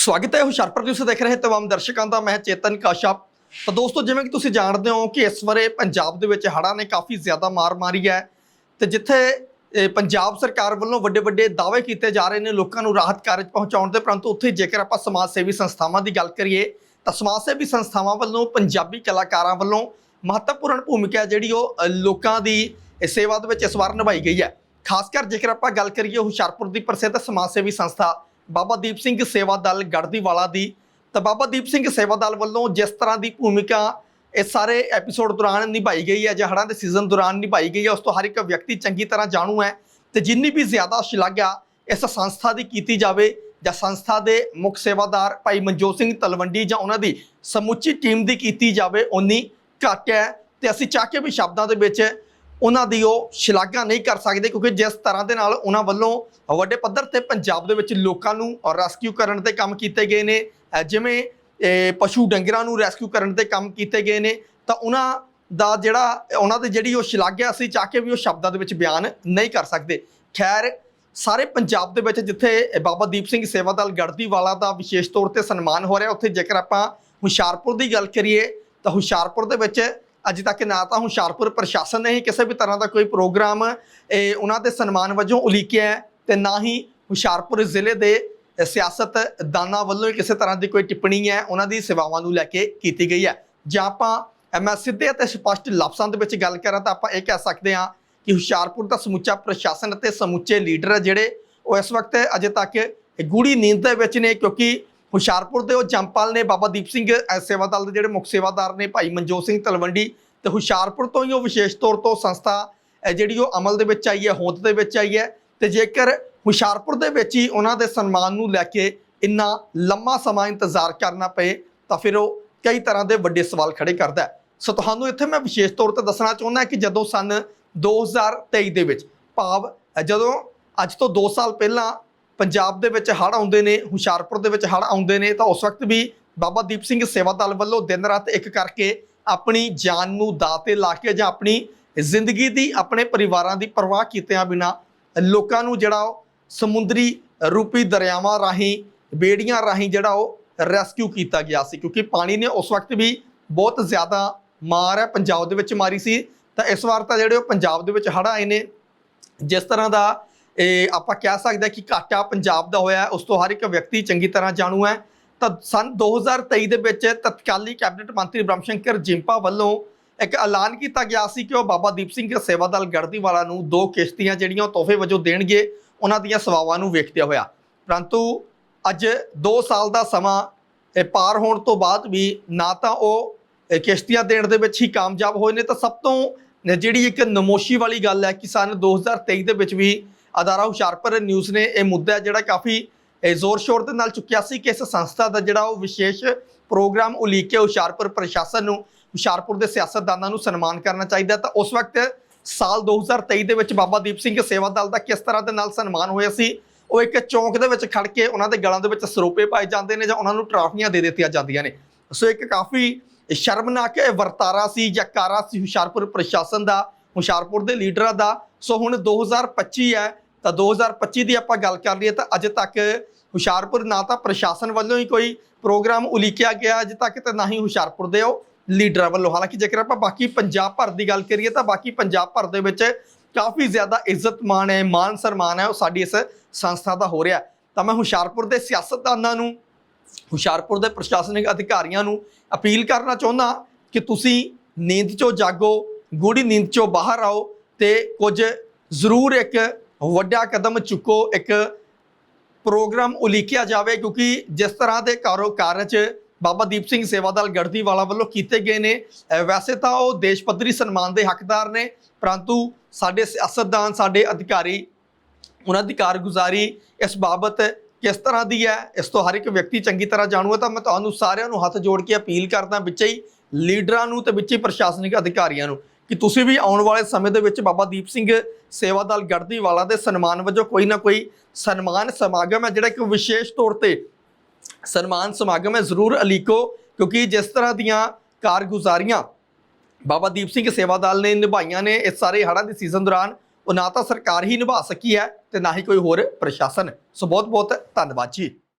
ਸਵਾਗਤ ਹੈ ਹੁਸ਼ਿਆਰਪੁਰ ਤੁਸੀਂ ਦੇਖ ਰਹੇ ਤਮਾਮ ਦਰਸ਼ਕਾਂ ਦਾ, ਮੈਂ ਚੇਤਨ ਕਾਸ਼ਪ। ਤਾਂ ਦੋਸਤੋ, ਜਿਵੇਂ ਕਿ ਤੁਸੀਂ ਜਾਣਦੇ ਹੋ ਕਿ ਇਸ ਵਾਰੇ ਪੰਜਾਬ ਦੇ ਵਿੱਚ ਹੜ੍ਹਾਂ ਨੇ ਕਾਫੀ ਜ਼ਿਆਦਾ ਮਾਰ ਮਾਰੀ ਹੈ ਤੇ ਜਿੱਥੇ ਪੰਜਾਬ ਸਰਕਾਰ ਵੱਲੋਂ ਵੱਡੇ ਵੱਡੇ ਦਾਅਵੇ ਕੀਤੇ ਜਾ ਰਹੇ ਨੇ ਲੋਕਾਂ ਨੂੰ ਰਾਹਤ ਕਾਰਜ ਪਹੁੰਚਾਉਣ ਦੇ, ਪਰੰਤੂ ਉੱਥੇ ਜੇਕਰ ਆਪਾਂ ਸਮਾਜ ਸੇਵੀ ਸੰਸਥਾਵਾਂ ਦੀ ਗੱਲ ਕਰੀਏ, ਤਾਂ ਸਮਾਜ ਸੇਵੀ ਸੰਸਥਾਵਾਂ ਵੱਲੋਂ ਪੰਜਾਬੀ ਕਲਾਕਾਰਾਂ ਵੱਲੋਂ ਮਹੱਤਵਪੂਰਨ ਭੂਮਿਕਾ ਜਿਹੜੀ ਉਹ ਲੋਕਾਂ ਦੀ ਸੇਵਾ ਦੇ ਵਿੱਚ ਇਸ ਵਾਰ ਨਿਭਾਈ ਗਈ ਹੈ। ਖਾਸ ਕਰ ਜੇਕਰ ਆਪਾਂ ਗੱਲ ਕਰੀਏ ਹੁਸ਼ਿਆਰਪੁਰ ਦੀ ਪ੍ਰਸਿੱਧ ਸਮਾਜ ਸੇਵੀ ਸੰਸਥਾ ਬਾਬਾ ਦੀਪ ਸਿੰਘ ਸੇਵਾ ਦਲ ਗੜਦੀਵਾਲਾ ਦੀ। ਤਾਂ ਬਾਬਾ ਦੀਪ ਸਿੰਘ ਸੇਵਾ ਦਲ ਵੱਲੋਂ ਜਿਸ ਤਰ੍ਹਾਂ ਦੀ ਭੂਮਿਕਾ ਇਸ ਸਾਰੇ ਐਪੀਸੋਡ ਦੌਰਾਨ ਨਿਭਾਈ ਗਈ ਹੈ ਜਾਂ ਹੜ੍ਹਾਂ ਦੇ ਸੀਜ਼ਨ ਦੌਰਾਨ ਨਿਭਾਈ ਗਈ ਹੈ, ਉਸ ਤੋਂ ਹਰ ਇੱਕ ਵਿਅਕਤੀ ਚੰਗੀ ਤਰ੍ਹਾਂ ਜਾਣੂ ਹੈ ਤੇ ਜਿੰਨੀ ਵੀ ਜ਼ਿਆਦਾ ਸ਼ਲਾਘਾ ਇਸ ਸੰਸਥਾ ਦੀ ਕੀਤੀ ਜਾਵੇ ਜਾਂ ਸੰਸਥਾ ਦੇ ਮੁੱਖ ਸੇਵਾਦਾਰ ਭਾਈ ਮਨਜੋਤ ਸਿੰਘ ਤਲਵੰਡੀ ਜਾਂ ਉਹਨਾਂ ਦੀ ਸਮੁੱਚੀ ਟੀਮ ਦੀ ਕੀਤੀ ਜਾਵੇ ਉਨੀ ਘੱਟ ਹੈ ਤੇ ਅਸੀਂ ਚਾਹ ਕੇ ਵੀ ਸ਼ਬਦਾਂ ਦੇ ਵਿੱਚ ਉਹਨਾਂ ਦੀ ਉਹ ਸ਼ਲਾਘਾ ਨਹੀਂ ਕਰ ਸਕਦੇ ਕਿਉਂਕਿ ਜਿਸ ਤਰ੍ਹਾਂ ਦੇ ਨਾਲ ਉਹਨਾਂ ਵੱਲੋਂ ਵੱਡੇ ਪੱਧਰ ਤੇ ਪੰਜਾਬ ਦੇ ਵਿੱਚ ਲੋਕਾਂ ਨੂੰ ਰੈਸਕਿਊ ਕਰਨ ਦੇ ਕੰਮ ਕੀਤੇ ਗਏ ਨੇ ਜਿਵੇਂ ਪਸ਼ੂ ਡੰਗਰਾਂ ਨੂੰ ਰੈਸਕਿਊ ਕਰਨ 'ਤੇ ਕੰਮ ਕੀਤੇ ਗਏ ਨੇ, ਤਾਂ ਉਹਨਾਂ ਦਾ ਜਿਹੜਾ, ਉਹਨਾਂ ਦੀ ਜਿਹੜੀ ਉਹ ਸ਼ਲਾਘਾ ਅਸੀਂ ਚਾਹ ਕੇ ਵੀ ਉਹ ਸ਼ਬਦਾਂ ਦੇ ਵਿੱਚ ਬਿਆਨ ਨਹੀਂ ਕਰ ਸਕਦੇ। ਖੈਰ, ਸਾਰੇ ਪੰਜਾਬ ਦੇ ਵਿੱਚ ਜਿੱਥੇ ਬਾਬਾ ਦੀਪ ਸਿੰਘ ਸੇਵਾ ਦਲ ਗੜਦੀਵਾਲਾ ਦਾ ਵਿਸ਼ੇਸ਼ ਤੌਰ ਤੇ ਸਨਮਾਨ ਹੋ ਰਿਹਾ, ਉੱਥੇ ਜੇਕਰ ਆਪਾਂ ਹੁਸ਼ਿਆਰਪੁਰ ਦੀ ਗੱਲ ਕਰੀਏ, ਤਾਂ ਹੁਸ਼ਿਆਰਪੁਰ ਦੇ ਵਿੱਚ ਅਜੇ ਤੱਕ ਨਾ ਤਾਂ ਹੁਸ਼ਿਆਰਪੁਰ ਪ੍ਰਸ਼ਾਸਨ ਨੇ ਹੀ ਕਿਸੇ ਵੀ ਤਰ੍ਹਾਂ ਦਾ ਕੋਈ ਪ੍ਰੋਗਰਾਮ, ਇਹ ਉਹਨਾਂ ਦੇ ਸਨਮਾਨ ਵਜੋਂ ਉਲੀਕਿਆ ਹੈ ਤੇ ਨਾ ਹੀ ਹੁਸ਼ਿਆਰਪੁਰ ਜ਼ਿਲ੍ਹੇ ਦੇ ਸਿਆਸਤਦਾਨਾਂ ਵੱਲੋਂ ਹੀ ਕਿਸੇ ਤਰ੍ਹਾਂ ਦੀ ਕੋਈ ਟਿੱਪਣੀ ਹੈ, ਉਹਨਾਂ ਦੀ ਸੇਵਾਵਾਂ ਨੂੰ ਲੈ ਕੇ ਕੀਤੀ ਗਈ ਹੈ। ਜਾਂ ਆਪਾਂ ਮੈਂ ਸਿੱਧੇ ਅਤੇ ਸਪਸ਼ਟ ਲਫ਼ਜ਼ਾਂ ਦੇ ਵਿੱਚ ਗੱਲ ਕਰਾਂ ਤਾਂ ਆਪਾਂ ਇਹ ਕਹਿ ਸਕਦੇ ਹਾਂ ਕਿ ਹੁਸ਼ਿਆਰਪੁਰ ਦਾ ਸਮੁੱਚਾ ਪ੍ਰਸ਼ਾਸਨ ਅਤੇ ਸਮੁੱਚੇ ਲੀਡਰ ਜਿਹੜੇ, ਉਹ ਇਸ ਵਕਤ ਅਜੇ ਤੱਕ ਗੂੜੀ ਨੀਂਦ ਦੇ ਵਿੱਚ ਨੇ ਕਿਉਂਕਿ ਹੁਸ਼ਿਆਰਪੁਰ ਦੇ ਉਹ ਜੰਪਾਲ ਨੇ ਬਾਬਾ ਦੀਪ ਸਿੰਘ ਸੇਵਾ ਦਲ ਦੇ ਜਿਹੜੇ ਮੁੱਖ ਸੇਵਾਦਾਰ ਨੇ ਭਾਈ ਮਨਜੋਤ ਸਿੰਘ ਤਲਵੰਡੀ ਤੇ ਹੁਸ਼ਿਆਰਪੁਰ ਤੋਂ ਹੀ ਉਹ ਵਿਸ਼ੇਸ਼ ਤੌਰ ਤੋਂ ਸੰਸਥਾ ਜਿਹੜੀ ਉਹ ਅਮਲ ਦੇ ਵਿੱਚ ਆਈ ਹੈ, ਹੋਂਦ ਦੇ ਵਿੱਚ ਆਈ ਹੈ ਤੇ ਜੇਕਰ ਹੁਸ਼ਿਆਰਪੁਰ ਦੇ ਵਿੱਚ ਹੀ ਉਹਨਾਂ ਦੇ ਸਨਮਾਨ ਨੂੰ ਲੈ ਕੇ ਇੰਨਾ ਲੰਮਾ ਸਮਾਂ ਇੰਤਜ਼ਾਰ ਕਰਨਾ ਪਏ, ਤਾਂ ਫਿਰ ਉਹ ਕਈ ਤਰ੍ਹਾਂ ਦੇ ਵੱਡੇ ਸਵਾਲ ਖੜੇ ਕਰਦਾ ਹੈ। ਸੋ ਤੁਹਾਨੂੰ ਇੱਥੇ ਮੈਂ ਵਿਸ਼ੇਸ਼ ਤੌਰ ਤੇ ਦੱਸਣਾ ਚਾਹੁੰਦਾ ਕਿ ਜਦੋਂ ਸਨ 2023 ਦੇ ਵਿੱਚ ਭਾਵ ਜਦੋਂ ਅੱਜ ਤੋਂ 2 ਸਾਲ ਪਹਿਲਾਂ ਪੰਜਾਬ ਦੇ ਵਿੱਚ ਹੜ੍ਹ ਆਉਂਦੇ ਨੇ, ਹੁਸ਼ਿਆਰਪੁਰ ਦੇ ਵਿੱਚ ਹੜ੍ਹ ਆਉਂਦੇ ਨੇ, ਤਾਂ ਉਸ ਵਕਤ ਵੀ ਬਾਬਾ ਦੀਪ ਸਿੰਘ ਸੇਵਾ ਦਲ ਵੱਲੋਂ ਦਿਨ ਰਾਤ ਇੱਕ ਕਰਕੇ ਆਪਣੀ ਜਾਨ ਨੂੰ ਦਾਅ ਤੇ ਲਾ ਕੇ ਜਾਂ ਆਪਣੀ ਜ਼ਿੰਦਗੀ ਦੀ, ਆਪਣੇ ਪਰਿਵਾਰਾਂ ਦੀ ਪਰਵਾਹ ਕੀਤਿਆਂ ਬਿਨਾ ਲੋਕਾਂ ਨੂੰ ਜਿਹੜਾ ਉਹ ਸਮੁੰਦਰੀ ਰੂਪੀ ਦਰਿਆਵਾਂ ਰਾਹੀਂ, ਬੇੜੀਆਂ ਰਾਹੀਂ ਜਿਹੜਾ ਉਹ ਰੈਸਕਿਊ ਕੀਤਾ ਗਿਆ ਸੀ, ਕਿਉਂਕਿ ਪਾਣੀ ਨੇ ਉਸ ਵਕਤ ਵੀ ਬਹੁਤ ਜ਼ਿਆਦਾ ਮਾਰ ਹੈ, ਪੰਜਾਬ ਦੇ ਵਿੱਚ ਮਾਰੀ ਸੀ। ਤਾਂ ਇਸ ਵਾਰ ਤਾਂ ਜਿਹੜੇ ਉਹ ਪੰਜਾਬ ਦੇ ਵਿੱਚ ਹੜ੍ਹ ਆਏ ਨੇ, ਜਿਸ ਤਰ੍ਹਾਂ ਦਾ ਇਹ ਆਪਾਂ ਕਹਿ ਸਕਦੇ ਹਾਂ ਕਿ ਘਾਟਾ ਪੰਜਾਬ ਦਾ ਹੋਇਆ ਉਸ ਤੋਂ ਹਰ ਇੱਕ ਵਿਅਕਤੀ ਚੰਗੀ ਤਰ੍ਹਾਂ ਜਾਣੂ ਹੈ। ਤਾਂ ਸਨ 2023 ਦੇ ਵਿੱਚ ਤਤਕਾਲੀ ਕੈਬਨਿਟ ਮੰਤਰੀ ਬ੍ਰਹਮ ਸ਼ੰਕਰ ਜਿੰਪਾ ਵੱਲੋਂ ਇੱਕ ਐਲਾਨ ਕੀਤਾ ਗਿਆ ਸੀ ਕਿ ਉਹ ਬਾਬਾ ਦੀਪ ਸਿੰਘ ਸੇਵਾ ਦਲ ਗੜਦੀਵਾਲਾ ਨੂੰ ਦੋ ਕਿਸ਼ਤੀਆਂ ਜਿਹੜੀਆਂ ਉਹ ਤੋਹਫੇ ਵਜੋਂ ਦੇਣਗੇ, ਉਹਨਾਂ ਦੀਆਂ ਸਵਾਵਾਂ ਨੂੰ ਵੇਖਦਿਆਂ ਹੋਇਆ। ਪਰੰਤੂ ਅੱਜ 2 ਸਾਲ ਦਾ ਸਮਾਂ, ਇਹ ਪਾਰ ਹੋਣ ਤੋਂ ਬਾਅਦ ਵੀ ਨਾ ਤਾਂ ਉਹ ਕਿਸ਼ਤੀਆਂ ਦੇਣ ਦੇ ਵਿੱਚ ਹੀ ਕਾਮਯਾਬ ਹੋਏ ਨੇ। ਤਾਂ ਸਭ ਤੋਂ ਜਿਹੜੀ ਇੱਕ ਨਮੋਸ਼ੀ ਵਾਲੀ ਗੱਲ ਹੈ ਕਿ ਸਨ 2023 ਦੇ ਵਿੱਚ ਵੀ ਅਦਾਰਾ ਹੁਸ਼ਿਆਰਪੁਰ ਨਿਊਜ਼ ਨੇ ਇਹ ਮੁੱਦਾ ਜਿਹੜਾ ਕਾਫੀ ਜ਼ੋਰ ਸ਼ੋਰ ਦੇ ਨਾਲ ਚੁੱਕਿਆ ਸੀ ਕਿ ਇਸ ਸੰਸਥਾ ਦਾ ਜਿਹੜਾ ਉਹ ਵਿਸ਼ੇਸ਼ ਪ੍ਰੋਗਰਾਮ ਉਲੀਕ ਕੇ ਹੁਸ਼ਿਆਰਪੁਰ ਪ੍ਰਸ਼ਾਸਨ ਨੂੰ ਹੁਸ਼ਿਆਰਪੁਰ ਦੇ ਸਿਆਸਤਦਾਨਾਂ ਨੂੰ ਸਨਮਾਨ ਕਰਨਾ ਚਾਹੀਦਾ ਤਾਂ ਉਸ ਵਕਤ ਸਾਲ 2023 ਦੇ ਵਿੱਚ ਬਾਬਾ ਦੀਪ ਸਿੰਘ ਸੇਵਾ ਦਲ ਦਾ ਕਿਸ ਤਰ੍ਹਾਂ ਦੇ ਨਾਲ ਸਨਮਾਨ ਹੋਇਆ ਸੀ, ਉਹ ਇੱਕ ਚੌਂਕ ਦੇ ਵਿੱਚ ਖੜ ਕੇ ਉਹਨਾਂ ਦੇ ਗਲਾਂ ਦੇ ਵਿੱਚ ਸਰੋਪੇ ਪਾਏ ਜਾਂਦੇ ਨੇ ਜਾਂ ਉਹਨਾਂ ਨੂੰ ਟਰਾਫੀਆਂ ਦੇ ਦਿੱਤੀਆਂ ਜਾਂਦੀਆਂ ਨੇ। ਸੋ ਇੱਕ ਕਾਫੀ ਸ਼ਰਮਨਾਕ ਵਰਤਾਰਾ ਸੀ ਜਾਂ ਕਾਰਾ ਸੀ ਹੁਸ਼ਿਆਰਪੁਰ ਪ੍ਰਸ਼ਾਸਨ ਦਾ, ਹੁਸ਼ਿਆਰਪੁਰ ਦੇ ਲੀਡਰਾਂ ਦਾ। ਸੋ ਹੁਣ 2025 ਹੈ ਤਾਂ 2025 ਦੀ ਆਪਾਂ ਗੱਲ ਕਰ ਲਈਏ ਤਾਂ ਅਜੇ ਤੱਕ ਹੁਸ਼ਿਆਰਪੁਰ ਨਾ ਤਾਂ ਪ੍ਰਸ਼ਾਸਨ ਵੱਲੋਂ ਹੀ ਕੋਈ ਪ੍ਰੋਗਰਾਮ ਉਲੀਕਿਆ ਗਿਆ ਅਜੇ ਤੱਕ ਤੇ ਨਾ ਹੀ ਹੁਸ਼ਿਆਰਪੁਰ ਦੇ ਉਹ ਲੀਡਰਾਂ ਵੱਲੋਂ। ਹਾਲਾਂਕਿ ਜੇਕਰ ਆਪਾਂ ਬਾਕੀ ਪੰਜਾਬ ਭਰ ਦੀ ਗੱਲ ਕਰੀਏ ਤਾਂ ਬਾਕੀ ਪੰਜਾਬ ਭਰ ਦੇ ਵਿੱਚ ਕਾਫੀ ਜ਼ਿਆਦਾ ਇੱਜ਼ਤ ਮਾਣ ਹੈ ਮਾਨ ਸਨਮਾਨ ਹੈ ਉਹ ਸਾਡੀ ਇਸ ਸੰਸਥਾ ਦਾ ਹੋ ਰਿਹਾ। ਤਾਂ ਮੈਂ ਹੁਸ਼ਿਆਰਪੁਰ ਦੇ ਸਿਆਸਤਦਾਨਾਂ ਨੂੰ, ਹੁਸ਼ਿਆਰਪੁਰ ਦੇ ਪ੍ਰਸ਼ਾਸਨਿਕ ਅਧਿਕਾਰੀਆਂ ਨੂੰ ਅਪੀਲ ਕਰਨਾ ਚਾਹੁੰਦਾ ਕਿ ਤੁਸੀਂ ਨੀਂਦ ਚੋਂ ਜਾਗੋ ਗੂੜੀ ਨੀਂਦ ਚੋਂ ਬਾਹਰ ਆਓ ਤੇ ਕੁਝ ਜ਼ਰੂਰ ਇੱਕ ਵੱਡਾ ਕਦਮ ਚੁੱਕੋ, ਇੱਕ ਪ੍ਰੋਗਰਾਮ ਉਲੀਕਿਆ ਜਾਵੇ, ਕਿਉਂਕਿ ਜਿਸ ਤਰ੍ਹਾਂ ਦੇ ਕਾਰੋ ਕਾਰਜ ਬਾਬਾ ਦੀਪ ਸਿੰਘ ਸੇਵਾਦਲ ਗੜਦੀਵਾਲਾ ਵੱਲੋਂ ਕੀਤੇ ਗਏ ਨੇ ਵੈਸੇ ਤਾਂ ਉਹ ਦੇਸ਼ ਪੱਧਰੀ ਸਨਮਾਨ ਦੇ ਹੱਕਦਾਰ ਨੇ, ਪਰੰਤੂ ਸਾਡੇ ਸਿਆਸਤਦਾਨ, ਸਾਡੇ ਅਧਿਕਾਰੀ, ਉਹਨਾਂ ਦੀ ਕਾਰਗੁਜ਼ਾਰੀ ਇਸ ਬਾਬਤ ਕਿਸ ਤਰ੍ਹਾਂ ਦੀ ਹੈ, ਇਸ ਤੋਂ ਹਰ ਇੱਕ ਵਿਅਕਤੀ ਚੰਗੀ ਤਰ੍ਹਾਂ ਜਾਣੂ ਹੈ ਤਾਂ ਮੈਂ ਤੁਹਾਨੂੰ ਸਾਰਿਆਂ ਨੂੰ ਹੱਥ ਜੋੜ ਕੇ ਅਪੀਲ ਕਰਦਾ, ਵਿੱਚ ਹੀ ਲੀਡਰਾਂ ਨੂੰ ਤੇ ਵਿੱਚ ਹੀ ਪ੍ਰਸ਼ਾਸਨਿਕ ਅਧਿਕਾਰੀਆਂ ਨੂੰ। ਕਿ ਤੁਸੀਂ ਵੀ ਆਉਣ ਵਾਲੇ ਸਮੇਂ ਦੇ ਵਿੱਚ ਬਾਬਾ ਦੀਪ ਸਿੰਘ ਸੇਵਾ ਦਲ ਗੜਦੀਵਾਲਾ ਦੇ ਸਨਮਾਨ ਵਜੋਂ ਕੋਈ ਨਾ ਕੋਈ ਸਨਮਾਨ ਸਮਾਗਮ ਹੈ, ਜਿਹੜਾ ਇੱਕ ਵਿਸ਼ੇਸ਼ ਤੌਰ ਤੇ ਸਨਮਾਨ ਸਮਾਗਮ ਹੈ, ਜ਼ਰੂਰ ਅਲੀਕੋ, ਕਿਉਂਕਿ ਜਿਸ ਤਰ੍ਹਾਂ ਦੀਆਂ ਕਾਰਗੁਜ਼ਾਰੀਆਂ ਬਾਬਾ ਦੀਪ ਸਿੰਘ ਸੇਵਾ ਨੇ ਨਿਭਾਈਆਂ ਨੇ, ਇਸ ਸਾਰੇ ਹੜ੍ਹਾਂ ਦੇ ਸੀਜ਼ਨ ਦੌਰਾਨ, ਉਹ ਨਾ ਤਾਂ ਸਰਕਾਰ ਹੀ ਨਿਭਾ ਸਕੀ ਹੈ ਤੇ ਨਾ ਹੀ ਕੋਈ ਹੋਰ ਪ੍ਰਸ਼ਾਸਨ। ਸੋ ਬਹੁਤ ਬਹੁਤ ਧੰਨਵਾਦ ਜੀ।